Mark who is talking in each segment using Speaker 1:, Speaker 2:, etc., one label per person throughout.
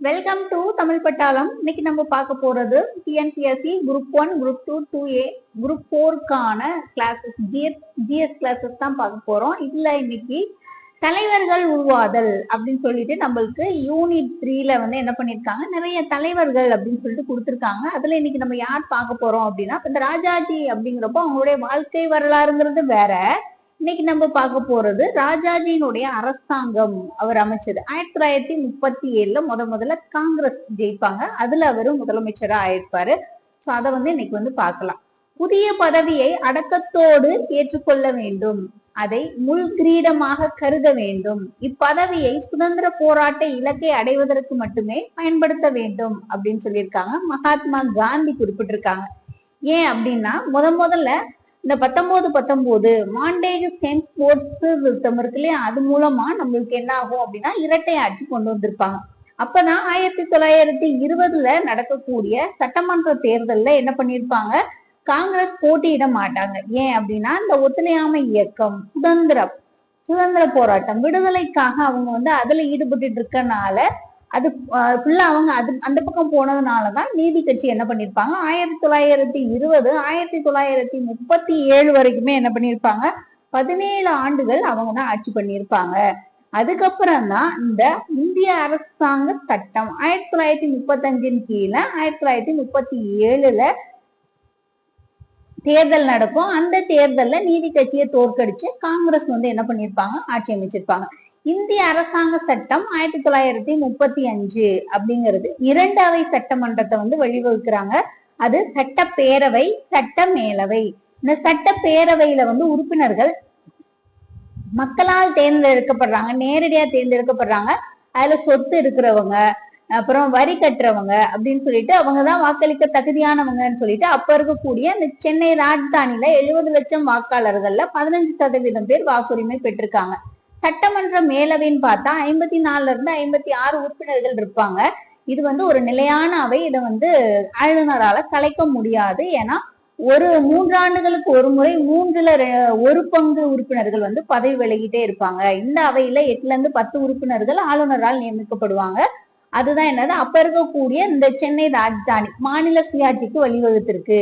Speaker 1: Welcome to Tamil பட்டாளம் இன்னைக்கு நம்ம பார்க்க போறது TNPSC group one group two two A group ஃபோருக்கான classes GS GS classes தான் பார்க்க போறோம். இதுல இன்னைக்கு தலைவர்கள் உருவாதல் அப்படின்னு சொல்லிட்டு நம்மளுக்கு யூனிட் த்ரீல வந்து என்ன பண்ணிருக்காங்க? நிறைய தலைவர்கள் அப்படின்னு சொல்லிட்டு கொடுத்துருக்காங்க. அதுல இன்னைக்கு நம்ம யார் பார்க்க போறோம் அப்படின்னா இந்த ராஜாஜி அப்படிங்கிறப்போ அவங்களுடைய வாழ்க்கை வரலாறுங்கிறது வேற. இன்னைக்கு நம்ம பார்க்க போறது ராஜாஜியினுடைய அரசாங்கம் அவர் அமைச்சது ஆயிரத்தி தொள்ளாயிரத்தி முப்பத்தி ஏழுல முத முதல்ல காங்கிரஸ் ஜெயிப்பாங்க. அதுல அவரு முதலமைச்சரா ஆயிருப்பாரு. சோ அதை வந்து இன்னைக்கு வந்து பார்க்கலாம். புதிய பதவியை அடக்கத்தோடு ஏற்றுக்கொள்ள வேண்டும். அதை முள் கிரீடமாக கருத வேண்டும். இப்பதவியை சுதந்திர போராட்ட இலக்கை அடைவதற்கு மட்டுமே பயன்படுத்த வேண்டும் அப்படின்னு சொல்லியிருக்காங்க. மகாத்மா காந்தி குறிப்பிட்டிருக்காங்க. ஏன் அப்படின்னா முத முதல்ல இந்த பத்தொன்பது பத்தொன்பது மாண்டேஜ் சேம் ஸ்போர்ட்ஸ் சிஸ்டம் இருக்கு இல்லையா? அது மூலமா நம்மளுக்கு என்ன ஆகும் அப்படின்னா இரட்டை ஆட்சி கொண்டு வந்திருப்பாங்க. அப்பதான் ஆயிரத்தி தொள்ளாயிரத்தி இருபதுல நடக்கக்கூடிய சட்டமன்ற தேர்தல்ல என்ன பண்ணிருப்பாங்க காங்கிரஸ் போட்டியிட மாட்டாங்க. ஏன் அப்படின்னா இந்த ஒத்துழையாமை இயக்கம் சுதந்திரம் சுதந்திர போராட்டம் விடுதலைக்காக அவங்க வந்து அதுல ஈடுபட்டு இருக்கனால அது ஃபுல்லா அவங்க அது அந்த பக்கம் போனதுனாலதான் நீதி கட்சி என்ன பண்ணிருப்பாங்க? ஆயிரத்தி தொள்ளாயிரத்தி இருபது ஆயிரத்தி தொள்ளாயிரத்தி முப்பத்தி ஏழு வரைக்குமே என்ன பண்ணிருப்பாங்க? பதினேழு ஆண்டுகள் அவங்க தான் ஆட்சி பண்ணியிருப்பாங்க அதுக்கப்புறம் தான் இந்த இந்திய அரசாங்க சட்டம் ஆயிரத்தி தொள்ளாயிரத்தி முப்பத்தஞ்சின் கீழே ஆயிரத்தி தொள்ளாயிரத்தி முப்பத்தி ஏழுல தேர்தல் நடக்கும். அந்த தேர்தல்ல நீதி கட்சியை தோற்கடிச்சு காங்கிரஸ் வந்து என்ன பண்ணிருப்பாங்க? ஆட்சி அமைச்சிருப்பாங்க. இந்திய அரசாங்க சட்டம் ஆயிரத்தி தொள்ளாயிரத்தி முப்பத்தி அஞ்சு அப்படிங்கிறது இரண்டு அவை சட்டமன்றத்தை வந்து வழிவகுக்கிறாங்க. அது சட்டப்பேரவை சட்ட மேலவை இந்த சட்டப்பேரவையில வந்து உறுப்பினர்கள் மக்களால் தேர்ந்தெடுக்கப்படுறாங்க நேரடியா தேர்ந்தெடுக்கப்படுறாங்க. அதுல சொத்து இருக்கிறவங்க அப்புறம் வரி கட்டுறவங்க அப்படின்னு சொல்லிட்டு அவங்க தான் வாக்களிக்க தகுதியானவங்கன்னு சொல்லிட்டு அப்ப இருக்கக்கூடிய இந்த சென்னை ராஜ்தானில எழுபது லட்சம் வாக்காளர்கள்ல பதினஞ்சு சதவீதம் பேர் வாக்குரிமை பெற்றிருக்காங்க. சட்டமன்ற மேலவைன்னு பார்த்தா ஐம்பத்தி நாலுல இருந்து ஐம்பத்தி ஆறு உறுப்பினர்கள் இருப்பாங்க. இது வந்து ஒரு நிலையான அவை. இதை வந்து ஆளுநரால கலைக்க முடியாது. ஏன்னா ஒரு மூன்றாண்டுகளுக்கு ஒரு முறை மூன்றுல ஒரு பங்கு உறுப்பினர்கள் வந்து பதவி விலகிட்டே இருப்பாங்க. இந்த அவையில எட்டுல இருந்து பத்து உறுப்பினர்கள் ஆளுநரால் நியமிக்கப்படுவாங்க. அதுதான் என்னது? அப்ப இருக்கக்கூடிய இந்த சென்னை ராஜதானி மாநில சுயாட்சிக்கு வழிவகுத்திருக்கு.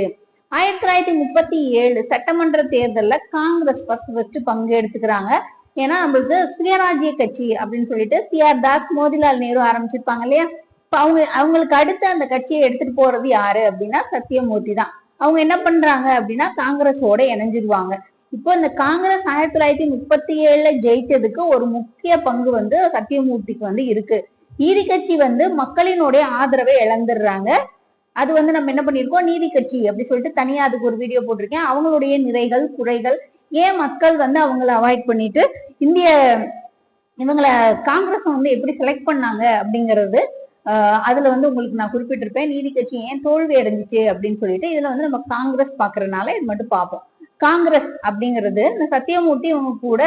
Speaker 1: ஆயிரத்தி தொள்ளாயிரத்தி முப்பத்தி ஏழு சட்டமன்ற தேர்தலில் காங்கிரஸ் ஃபர்ஸ்ட் ஃபர்ஸ்ட் பங்கு எடுத்துக்கிறாங்க ஏன்னா நம்மளுக்கு சுயராஜ்ய கட்சி அப்படின்னு சொல்லிட்டு சி ஆர் தாஸ் மோதிலால் நேரு ஆரம்பிச்சிருப்பாங்க இல்லையா? அவங்க அவங்களுக்கு அடுத்து அந்த கட்சியை எடுத்துட்டு போறது யாரு அப்படின்னா சத்தியமூர்த்தி தான். அவங்க என்ன பண்றாங்க அப்படின்னா காங்கிரஸோட இணைஞ்சிருவாங்க. இப்போ இந்த காங்கிரஸ் ஆயிரத்தி தொள்ளாயிரத்தி முப்பத்தி ஏழுல ஜெயிச்சதுக்கு ஒரு முக்கிய பங்கு வந்து சத்தியமூர்த்திக்கு வந்து இருக்கு. நீதி கட்சி வந்து மக்களினுடைய ஆதரவை இழந்துடுறாங்க. அது வந்து நம்ம என்ன பண்ணிருக்கோம் நீதி கட்சி அப்படி சொல்லிட்டு தனியா அதுக்கு ஒரு வீடியோ போட்டிருக்கேன். அவங்களுடைய நிறைகள் குறைகள் ஏன் மக்கள் வந்து அவங்கள அவாய்ட் பண்ணிட்டு இந்திய இவங்களை காங்கிரஸ் வந்து எப்படி செலக்ட் பண்ணாங்க அப்படிங்கிறது அதுல வந்து உங்களுக்கு நான் குறிப்பிட்டிருப்பேன். நீதி கட்சி ஏன் தோல்வி அடைஞ்சிச்சு அப்படின்னு சொல்லிட்டு இதுல வந்து நம்ம காங்கிரஸ் பாக்குறதுனால இது மட்டும் பார்ப்போம். காங்கிரஸ் அப்படிங்கிறது இந்த சத்தியமூர்த்தி இவங்க கூட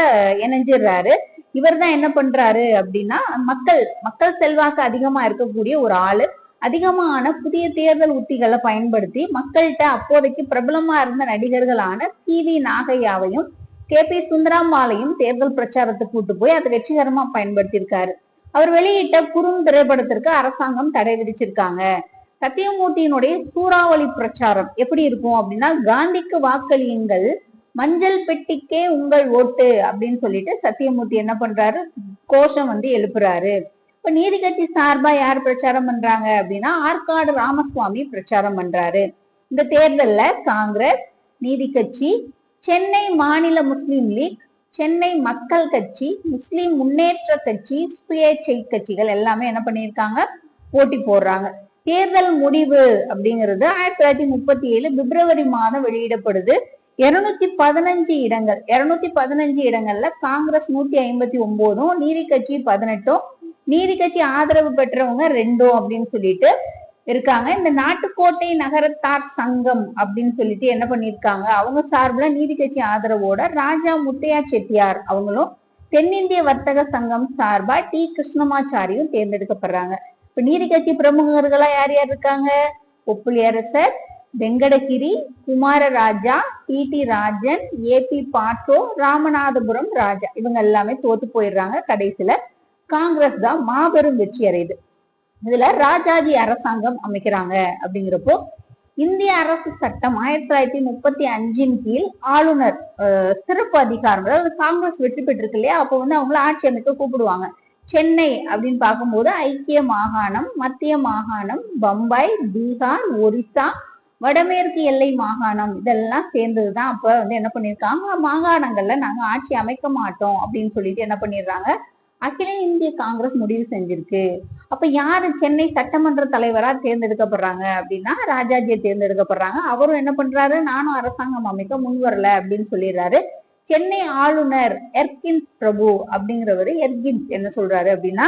Speaker 1: இணைஞ்சிடுறாரு. இவர் தான் என்ன பண்றாரு அப்படின்னா மக்கள் மக்கள் செல்வாக்கு அதிகமா இருக்கக்கூடிய ஒரு ஆளு. அதிகமான புதிய தேர்தல் உத்திகளை பயன்படுத்தி மக்கள்கிட்ட அப்போதைக்கு பிரபலமா இருந்த நடிகர்களான டி வி நாகையாவையும் கே பி சுந்தராமாலையும் தேர்தல் பிரச்சாரத்துக்கு கூட்டு போய் அதை வெற்றிகரமா பயன்படுத்தியிருக்காரு. அவர் வெளியிட்ட குறும் திரைப்படத்திற்கு அரசாங்கம் தடை விதிச்சிருக்காங்க. சத்தியமூர்த்தியினுடைய சூறாவளி பிரச்சாரம் எப்படி இருக்கும் அப்படின்னா காந்திக்கு வாக்களியுங்கள் மஞ்சள் பெட்டிக்கே உங்கள் ஓட்டு அப்படின்னு சொல்லிட்டு சத்தியமூர்த்தி என்ன பண்றாரு? கோஷம் வந்து எழுப்புறாரு. இப்ப நீதி கட்சி சார்பா யார் பிரச்சாரம் பண்றாங்க அப்படின்னா ஆற்காடு ராமசுவாமி பிரச்சாரம் பண்றாரு. இந்த தேர்தல்ல காங்கிரஸ் நீதி கட்சி சென்னை மாநில முஸ்லீம் லீக் சென்னை மக்கள் கட்சி முஸ்லீம் முன்னேற்ற கட்சி சுயேட்சை கட்சிகள் எல்லாமே என்ன பண்ணியிருக்காங்க? போட்டி போடுறாங்க. தேர்தல் முடிவு அப்படிங்கிறது ஆயிரத்தி தொள்ளாயிரத்தி முப்பத்தி ஏழு பிப்ரவரி மாதம் வெளியிடப்படுது. இருநூத்தி பதினஞ்சு இடங்கள் இருநூத்தி பதினஞ்சு இடங்கள்ல காங்கிரஸ் நூத்தி ஐம்பத்தி ஒன்பதும் நீதி கட்சி பதினெட்டும் நீதி கட்சி ஆதரவு பெற்றவங்க ரெண்டும் அப்படின்னு சொல்லிட்டு இருக்காங்க. இந்த நாட்டுக்கோட்டை நகரத்தார் சங்கம் அப்படின்னு சொல்லிட்டு என்ன பண்ணிருக்காங்க அவங்க சார்பில் நீதி கட்சி ஆதரவோட ராஜா முத்தையா செட்டியார் அவங்களும் தென்னிந்திய வர்த்தக சங்கம் சார்பா டி. கிருஷ்ணமாச்சாரியும் தேர்ந்தெடுக்கப்படுறாங்க. இப்ப நீதி கட்சி பிரமுகர்களா யார் யார் இருக்காங்க? ஒப்புளியரசர் Venkatagiri Kumararaja T T. Rajan A. P. Patro Ramanathapuram Raja. இவங்க எல்லாமே தோத்து போயிடுறாங்க கடைசியில. காங்கிரஸ் தான் மாபெரும் வெற்றி அடையுது. இதுல ராஜாஜி அரசாங்கம் அமைக்கிறாங்க அப்படிங்கிறப்போ இந்திய அரசு சட்டம் ஆயிரத்தி தொள்ளாயிரத்தி முப்பத்தி அஞ்சின் கீழ் ஆளுநர் சிறப்பு அதிகாரம் அதாவது காங்கிரஸ் வெற்றி பெற்றிருக்கு இல்லையா? அப்போ வந்து அவங்கள ஆட்சி அமைக்க கூப்பிடுவாங்க. சென்னை அப்படின்னு பார்க்கும்போது ஐக்கிய மாகாணம் மத்திய மாகாணம் பம்பாய் பீகார் ஒரிசா வடமேற்கு எல்லை மாகாணம் இதெல்லாம் சேர்ந்ததுதான். அப்ப வந்து என்ன பண்ணிருக்காங்க மாகாணங்கள்ல நாங்க ஆட்சி அமைக்க மாட்டோம் அப்படின்னு சொல்லிட்டு என்ன பண்ணிடுறாங்க? அகில இந்திய காங்கிரஸ் முடிவு செஞ்சிருக்கு. அப்ப யாரு சென்னை சட்டமன்ற தலைவரா தேர்ந்தெடுக்கப்படுறாங்க அப்படின்னா ராஜாஜியை தேர்ந்தெடுக்கப்படுறாங்க. அவரும் என்ன பண்றாரு? நானும் அரசாங்கம் அமைக்க முன் வரல அப்படின்னு சொல்லிடுறாரு. சென்னை ஆளுநர் எர்கின்ஸ் பிரபு அப்படிங்கிறவரு எர்கின்ஸ் என்ன சொல்றாரு அப்படின்னா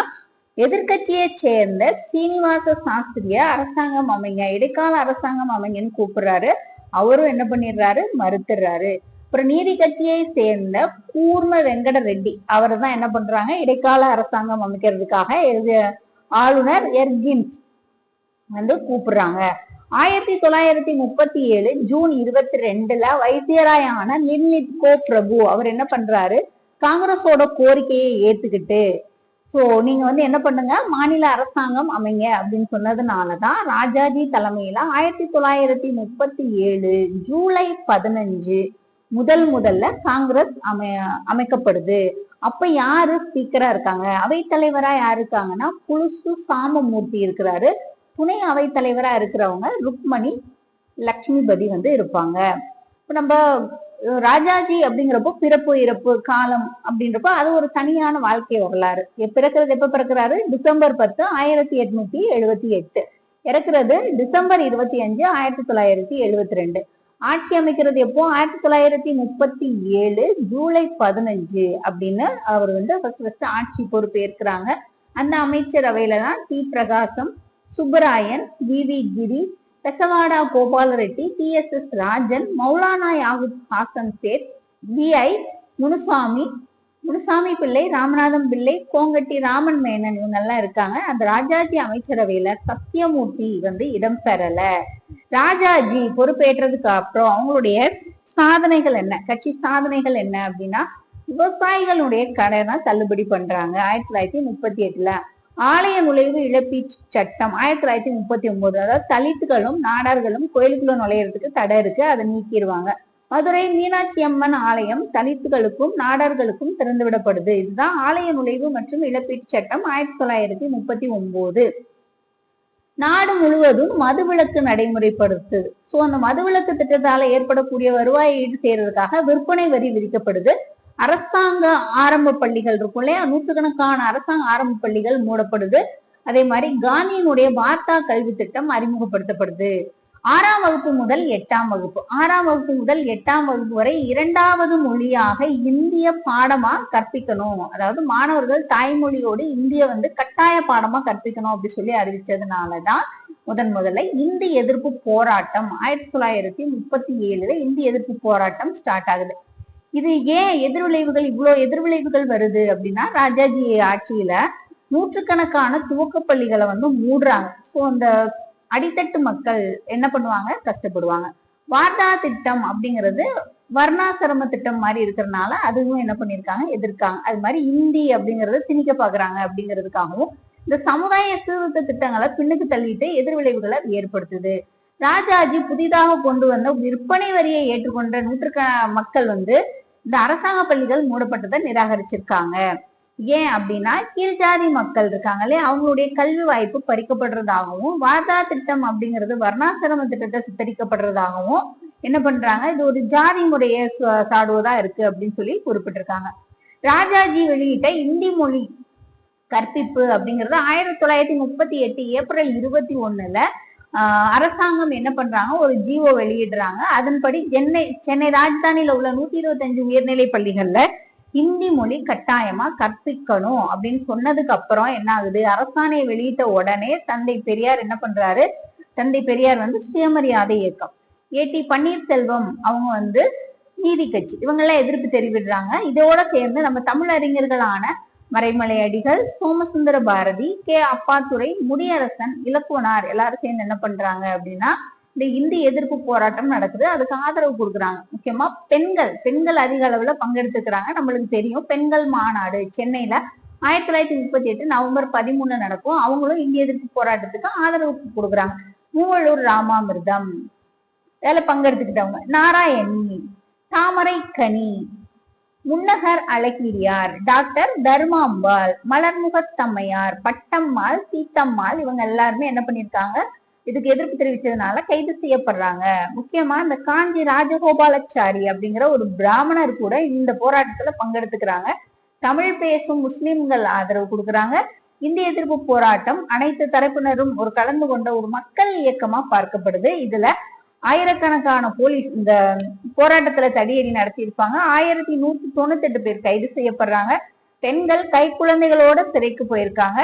Speaker 1: எதிர்க்கட்சியை சேர்ந்த சீனிவாச சாஸ்திரிய அரசாங்கம் அமைங்க இடைக்கால அரசாங்கம் அமைங்கன்னு கூப்பிடுறாரு. அவரும் என்ன பண்ணிடுறாரு? மறுத்துறாரு அப்புறம் நீதி கட்சியை சேர்ந்த கூர்ம வெங்கட ரெட்டி. அவர் தான் என்ன பண்றாங்க? இடைக்கால அரசாங்கம் அமைக்கிறதுக்காக எது- ஆளுநர் எர்கின்ஸ் வந்து கூப்பிடுறாங்க. ஆயிரத்தி தொள்ளாயிரத்தி முப்பத்தி ஏழு ஜூன் இருபத்தி ரெண்டுல வைத்தியராயான நிர்லித்கோ பிரபு அவர் என்ன பண்றாரு? காங்கிரஸோட கோரிக்கையை ஏத்துக்கிட்டு சோ நீங்க வந்து என்ன பண்ணுங்க? மாநில அரசாங்கம் அமைங்க அப்படின்னு சொன்னதுனாலதான் ராஜாஜி தலைமையில ஆயிரத்தி தொள்ளாயிரத்தி முப்பத்தி ஏழு ஜூலை பதினஞ்சு முதல் முதல்ல காங்கிரஸ் அமை அமைக்கப்படுது. அப்ப யாரு ஸ்பீக்கரா இருக்காங்க? அவைத்தலைவரா யாரு இருக்காங்கன்னா புலுசு சாமமூர்த்தி இருக்கிறாரு. துணை அவைத்தலைவரா இருக்கிறவங்க ருக்மணி லக்ஷ்மிபதி வந்து இருப்பாங்க. இப்போ நம்ம ராஜாஜி அப்படிங்கிறப்போ பிறப்பு இறப்பு காலம் அப்படின்றப்போ அது ஒரு தனியான வாழ்க்கை வரலாறு. பிறக்கிறது எப்ப பிறக்கிறாரு? டிசம்பர் பத்து ஆயிரத்தி எட்நூத்தி எழுபத்தி எட்டு. இறக்குறது டிசம்பர் இருபத்தி அஞ்சு ஆயிரத்தி தொள்ளாயிரத்தி எழுபத்தி ரெண்டு. ஆட்சி அமைக்கிறது எப்போ? ஆயிரத்தி தொள்ளாயிரத்தி முப்பத்தி ஏழு ஜூலை பதினஞ்சு அப்படின்னு அவர் வந்து ஃபர்ஸ்ட் ஃபர்ஸ்ட் ஆட்சி பொறுப்பு ஏற்கிறாங்க அந்த அமைச்சரவையில தான் T. Prakasam Subbarayan V. V. Giri Bezawada Gopala Reddy T. S. S. Rajan Maulana Yakub Hasan Sait P I. Munusamy Munusamy Pillai Ramanatham Pillai கோங்கட்டி Raman Menon இவங்க எல்லாம் இருக்காங்க. அந்த ராஜாஜி அமைச்சரவையில சத்தியமூர்த்தி வந்து இடம் பெறல. ராஜாஜி பொறுப்பேற்றதுக்கு அப்புறம் அவங்களுடைய சாதனைகள் என்ன? கட்சி சாதனைகள் என்ன அப்படின்னா விவசாயிகளுடைய கடனை தள்ளுபடி பண்றாங்க. ஆயிரத்தி தொள்ளாயிரத்தி முப்பத்தி எட்டுல ஆலய நுழைவு இழப்பீட்டு சட்டம் ஆயிரத்தி தொள்ளாயிரத்தி முப்பத்தி ஒன்பது அதாவது தலித்துகளும் நாடார்களும் கோயிலுக்குள்ள நுழையிறதுக்கு தடை இருக்கு. அதை நீக்கிடுவாங்க. மதுரை மீனாட்சி அம்மன் ஆலயம் தலித்துகளுக்கும் நாடார்களுக்கும் திறந்துவிடப்படுது. இதுதான் ஆலய நுழைவு மற்றும் இழப்பீட்டு சட்டம் ஆயிரத்தி தொள்ளாயிரத்தி முப்பத்தி ஒன்பது. நாடு முழுவதும் மதுவிலக்கு நடைமுறைப்படுத்துது சோ அந்த மதுவிலக்கு திட்டத்தால ஏற்படக்கூடிய வருவாயை ஈடு செய்யறதுக்காக விற்பனை வரி விதிக்கப்படுது. அரசாங்க ஆரம்ப பள்ளிகள் இருக்கும் இல்லையா? நூற்றுக்கணக்கான அரசாங்க ஆரம்ப பள்ளிகள் மூடப்படுது. அதே மாதிரி காந்தியினுடைய வார்த்தா கல்வி திட்டம் அறிமுகப்படுத்தப்படுது. ஆறாம் வகுப்பு முதல் எட்டாம் வகுப்பு. ஆறாம் வகுப்பு முதல் எட்டாம் வகுப்பு வரை இரண்டாவது மொழியாக இந்திய பாடமா கற்பிக்கணும். அதாவது மாணவர்கள் தாய்மொழியோடு இந்திய வந்து கட்டாய பாடமா கற்பிக்கணும் அப்படி சொல்லி அறிவிச்சதுனாலதான் முதன் முதல்ல இந்தி எதிர்ப்பு போராட்டம் ஆயிரத்தி தொள்ளாயிரத்தி முப்பத்தி ஏழுல இந்தி எதிர்ப்பு போராட்டம் ஸ்டார்ட் ஆகுது. இது ஏன் எதிர்விளைவுகள் இவ்வளவு எதிர்விளைவுகள் வருது அப்படின்னா ராஜாஜி ஆட்சியில நூற்றுக்கணக்கான துவக்க பள்ளிகளை வந்து மூடுறாங்க. ஸோ அந்த அடித்தட்டு மக்கள் என்ன பண்ணுவாங்க? கஷ்டப்படுவாங்க. வார்தா திட்டம் அப்படிங்கிறது வர்ணாசிரம திட்டம் மாதிரி இருக்கிறதுனால அதுவும் என்ன பண்ணிருக்காங்க? எதிர்க்காங்க. அது மாதிரி இந்தி அப்படிங்கறத திணிக்க பாக்குறாங்க அப்படிங்கிறதுக்காகவும் இந்த சமுதாய சீர்திருத்த திட்டங்களை பின்னுக்கு தள்ளிட்டு எதிர்விளைவுகளை ஏற்படுத்துது. ராஜாஜி புதிதாக கொண்டு வந்த விற்பனை வரியை ஏற்றுக்கொண்ட நூற்றுக்க மக்கள் வந்து இந்த அரசாங்க பள்ளிகள் மூடப்பட்டதை நிராகரிச்சிருக்காங்க. ஏன் அப்படின்னா கீழ்ஜாதி மக்கள் இருக்காங்களே அவங்களுடைய கல்வி வாய்ப்பு பறிக்கப்படுறதாகவும் வார்தா திட்டம் அப்படிங்கிறது வர்ணாசிரம திட்டத்தை சித்தரிக்கப்படுறதாகவும் என்ன பண்றாங்க இது ஒரு ஜாதி முறையை சா- சாடுவதா இருக்கு அப்படின்னு சொல்லி குறிப்பிட்டிருக்காங்க. ராஜாஜி வெளியிட்ட இந்தி மொழி கற்பிப்பு அப்படிங்கிறது ஆயிரத்தி தொள்ளாயிரத்தி முப்பத்தி எட்டு ஏப்ரல் இருபத்தி ஒண்ணுல அரசாங்கம் என்ன பண்றாங்க ஒரு ஜிஓ வெளியிடுறாங்க. அதன்படி சென்னை சென்னை ராஜதானியில உள்ள நூத்தி இருபத்தஞ்சு உயர்நிலை பள்ளிகள்ல ஹிந்தி மொழி கட்டாயமா கற்பிக்கணும் அப்படின்னு சொன்னதுக்கு அப்புறம் என்ன ஆகுது? அரசாணை வெளியிட்ட உடனே தந்தை பெரியார் என்ன பண்றாரு? தந்தை பெரியார் வந்து சுயமரியாதை இயக்கம். ஏடி பன்னீர்செல்வம் அவங்க வந்து நீதி கட்சி. இவங்கெல்லாம் எதிர்ப்பு தெரிவிடுறாங்க. இதோட சேர்ந்து நம்ம தமிழ் அறிஞர்களான மறைமலை அடிகள் சோமசுந்தர பாரதி கே. அப்பாத்துறை முடியரசன் இலக்குவனார் எல்லாரும் சேர்ந்து என்ன பண்றாங்க அப்படின்னா இந்த இந்தி எதிர்ப்பு போராட்டம் நடக்குது. அதுக்கு ஆதரவு கொடுக்குறாங்க. முக்கியமா பெண்கள் பெண்கள் அதிக அளவுல பங்கெடுத்துக்கிறாங்க. நம்மளுக்கு தெரியும். பெண்கள் மாநாடு சென்னையில ஆயிரத்தி தொள்ளாயிரத்தி முப்பத்தி எட்டு நவம்பர் பதிமூணு நடக்கும். அவங்களும் இந்திய எதிர்ப்பு போராட்டத்துக்கு ஆதரவு கொடுக்குறாங்க. மூவலூர் ராமாமிர்தம். அதில் பங்கெடுத்துக்கிட்டவங்க. நாராயணி தாமரை கனி முன்னகர் அழகிரியார் டாக்டர் தர்மாம்பாள் மலர்முகத்தம்மையார் பட்டம்மாள் சீத்தம்மாள் இவங்க எல்லாருமே என்ன பண்ணிருக்காங்க இதுக்கு எதிர்ப்பு தெரிவிச்சதுனால கைது செய்யப்படுறாங்க. முக்கியமா இந்த காஞ்சி ராஜகோபாலாச்சாரி அப்படிங்கிற ஒரு பிராமணர் கூட இந்த போராட்டத்துல பங்கெடுத்துக்கிறாங்க. தமிழ் பேசும் முஸ்லிம்கள் ஆதரவு கொடுக்கறாங்க. இந்திய எதிர்ப்பு போராட்டம் அனைத்து தரப்பினரும் ஒரு கலந்து கொண்ட ஒரு மக்கள் இயக்கமா பார்க்கப்படுது. இதுல ஆயிரக்கணக்கான போலீஸ் இந்த போராட்டத்துல தடியடி நடத்தியிருப்பாங்க. ஆயிரத்தி நூத்தி தொண்ணூத்தி எட்டு பேர் கைது செய்யப்படுறாங்க. பெண்கள் கை குழந்தைகளோட சிறைக்கு போயிருக்காங்க.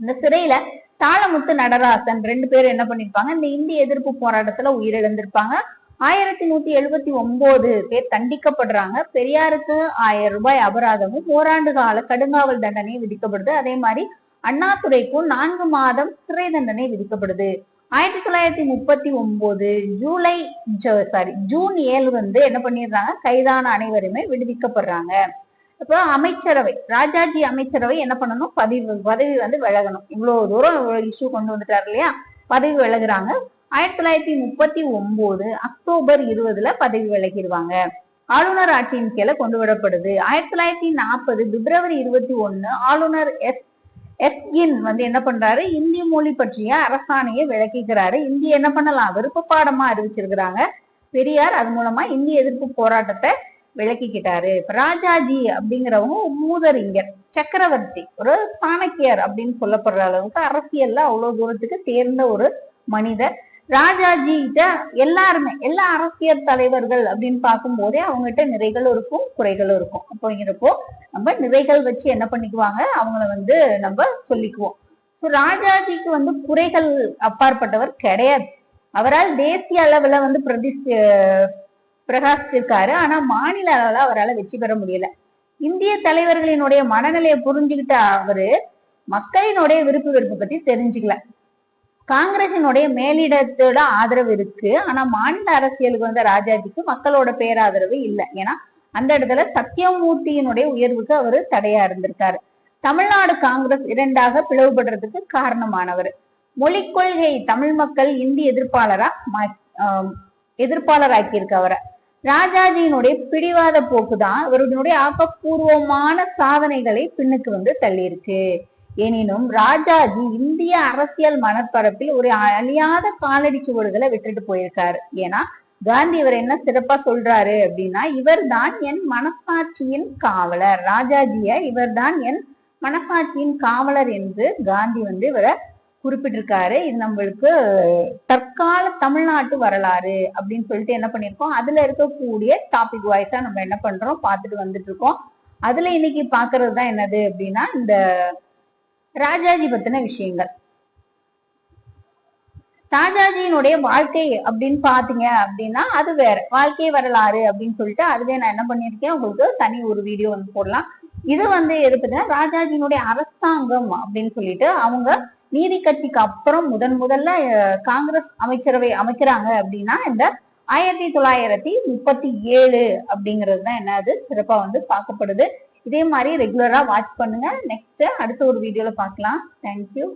Speaker 1: இந்த சிறையில தாளமுத்து நடராசன் ரெண்டு பேரும் என்ன பண்ணிருப்பாங்க? இந்த இந்திய எதிர்ப்பு போராட்டத்துல உயிரிழந்திருப்பாங்க. ஆயிரத்தி நூத்தி எழுபத்தி ஒன்பது பேர் தண்டிக்கப்படுறாங்க. பெரியாருக்கு ஆயிரம் ரூபாய் அபராதமும் ஓராண்டு கால கடுங்காவல் தண்டனை விதிக்கப்படுது. அதே மாதிரி அண்ணாதுரைக்கும் நான்கு மாதம் சிறை தண்டனை விதிக்கப்படுது. ஆயிரத்தி தொள்ளாயிரத்தி முப்பத்தி ஒன்பது ஜூலை சாரி ஜூன் ஏழு வந்து என்ன பண்ணிடுறாங்க? கைதான அனைவருமே விடுவிக்கப்படுறாங்க. இப்போ அமைச்சரவை ராஜாஜி அமைச்சரவை என்ன பண்ணணும்? பதவி பதவி வந்து விலகணும். இவ்வளவு தூரம் இஷ்யூ கொண்டு வந்துட்டாரு இல்லையா? பதவி விலகுறாங்க. ஆயிரத்தி தொள்ளாயிரத்தி முப்பத்தி ஒன்பது அக்டோபர் இருபதுல பதவி விலகிடுவாங்க ஆளுநர் ஆட்சியின் கீழே கொண்டு வரப்படுது ஆயிரத்தி தொள்ளாயிரத்தி நாற்பது பிப்ரவரி இருபத்தி ஒன்னு ஆளுநர் எஸ் எஸ்கின் வந்து என்ன பண்றாரு? இந்தி மொழி பற்றிய அரசாணையை விளக்கிக்கிறாரு இந்தி என்ன பண்ணலாம்? விருப்ப பாடமா அறிவிச்சிருக்கிறாங்க. பெரியார் அது மூலமா இந்திய எதிர்ப்பு போராட்டத்தை விளக்கிக்கிட்டாரு. இப்ப ராஜாஜி அப்படிங்கிறவங்க மூதறிஞர் சக்கரவர்த்தி ஒரு சாணக்கியர் அப்படின்னு சொல்லப்படுற அளவுக்கு அரசியல்ல அவ்வளவு தூரத்துக்கு தேர்ந்த ஒரு மனிதர். ராஜாஜி கிட்ட எல்லாருமே எல்லா அரசியல் தலைவர்கள் அப்படின்னு பார்க்கும் போதே அவங்ககிட்ட நிறைகளும் இருக்கும் குறைகளும் இருக்கும். அப்படிங்கிறப்போ நம்ம நிறைகள் வச்சு என்ன பண்ணிக்குவாங்க? அவங்கள வந்து நம்ம சொல்லிக்குவோம். ராஜாஜிக்கு வந்து குறைகள் அப்பாற்பட்டவர் கிடையாது. அவரால் தேசிய அளவுல வந்து பிரதி பிரகாசித்திருக்காரு ஆனா மாநில அளவில் அவரால் வெற்றி பெற முடியல. இந்திய தலைவர்களினுடைய மனநிலையை புரிஞ்சுக்கிட்ட அவரு மக்களினுடைய விருப்பு வெறுப்பு பத்தி தெரிஞ்சுக்கல. காங்கிரசினுடைய மேலிடத்தோட ஆதரவு இருக்கு. ஆனா மாநில அரசியலுக்கு வந்த ராஜாஜிக்கு மக்களோட பேராதரவு இல்லை. ஏன்னா அந்த இடத்துல சத்தியமூர்த்தியினுடைய உயர்வுக்கு அவரு தடையா இருந்திருக்காரு. தமிழ்நாடு காங்கிரஸ் இரண்டாக பிளவுபடுறதுக்கு காரணமானவர். மொழி கொள்கை தமிழ் மக்கள் இந்தி எதிர்ப்பாளரா எதிர்ப்பாளராக்கியிருக்கு அவரை. ராஜாஜியினுடைய பிடிவாத போக்கு தான் இவருடைய ஆக்கப்பூர்வமான சாதனைகளை பின்னுக்கு வந்து தள்ளியிருக்கு. எனினும் ராஜாஜி இந்திய அரசியல் மனப்பரப்பில் ஒரு அழியாத காலடி சுவடுகளை விட்டுட்டு போயிருக்காரு. ஏன்னா காந்தி இவர் என்ன சிறப்பா சொல்றாரு அப்படின்னா இவர்தான் என் மனசாட்சியின் காவலர். ராஜாஜிய இவர்தான் என் மனசாட்சியின் காவலர் என்று காந்தி வந்து இவரை குறிப்பிட்டிருக்காரு. இது நம்மளுக்கு தற்கால தமிழ்நாட்டு வரலாறு அப்படின்னு சொல்லிட்டு என்ன பண்ணிருக்கோம் அதுல இருக்கக்கூடிய டாபிக் வாய்ஸா நம்ம என்ன பண்றோம்? பார்த்துட்டு வந்துட்டு இருக்கோம் அதுல இன்னைக்கு பாக்குறது தான் என்னது அப்படின்னா இந்த ராஜாஜி பத்தின விஷயங்கள். ராஜாஜியினுடைய வாழ்க்கை அப்படின்னு பாத்தீங்க அப்படின்னா அது வேற. வாழ்க்கை வரலாறு அப்படின்னு சொல்லிட்டு அதுவே நான் என்ன பண்ணிருக்கேன் உங்களுக்கு தனி ஒரு வீடியோ வந்து போடலாம். இது வந்து எதுக்குன்னா ராஜாஜியினுடைய அரசாங்கம் அப்படின்னு சொல்லிட்டு அவங்க நீதி கட்சிக்கு அப்புறம் முதன் முதல்ல காங்கிரஸ் அமைச்சரவை அமைக்கிறாங்க அப்படின்னா இந்த ஆயிரத்தி தொள்ளாயிரத்தி முப்பத்தி ஏழு அப்படிங்கிறது தான் என்னது சிறப்பா வந்து பார்க்கப்படுது. இதே மாதிரி ரெகுலரா வாட்ச் பண்ணுங்க. நெக்ஸ்ட் அடுத்த ஒரு வீடியோல பார்க்கலாம். தேங்க்யூ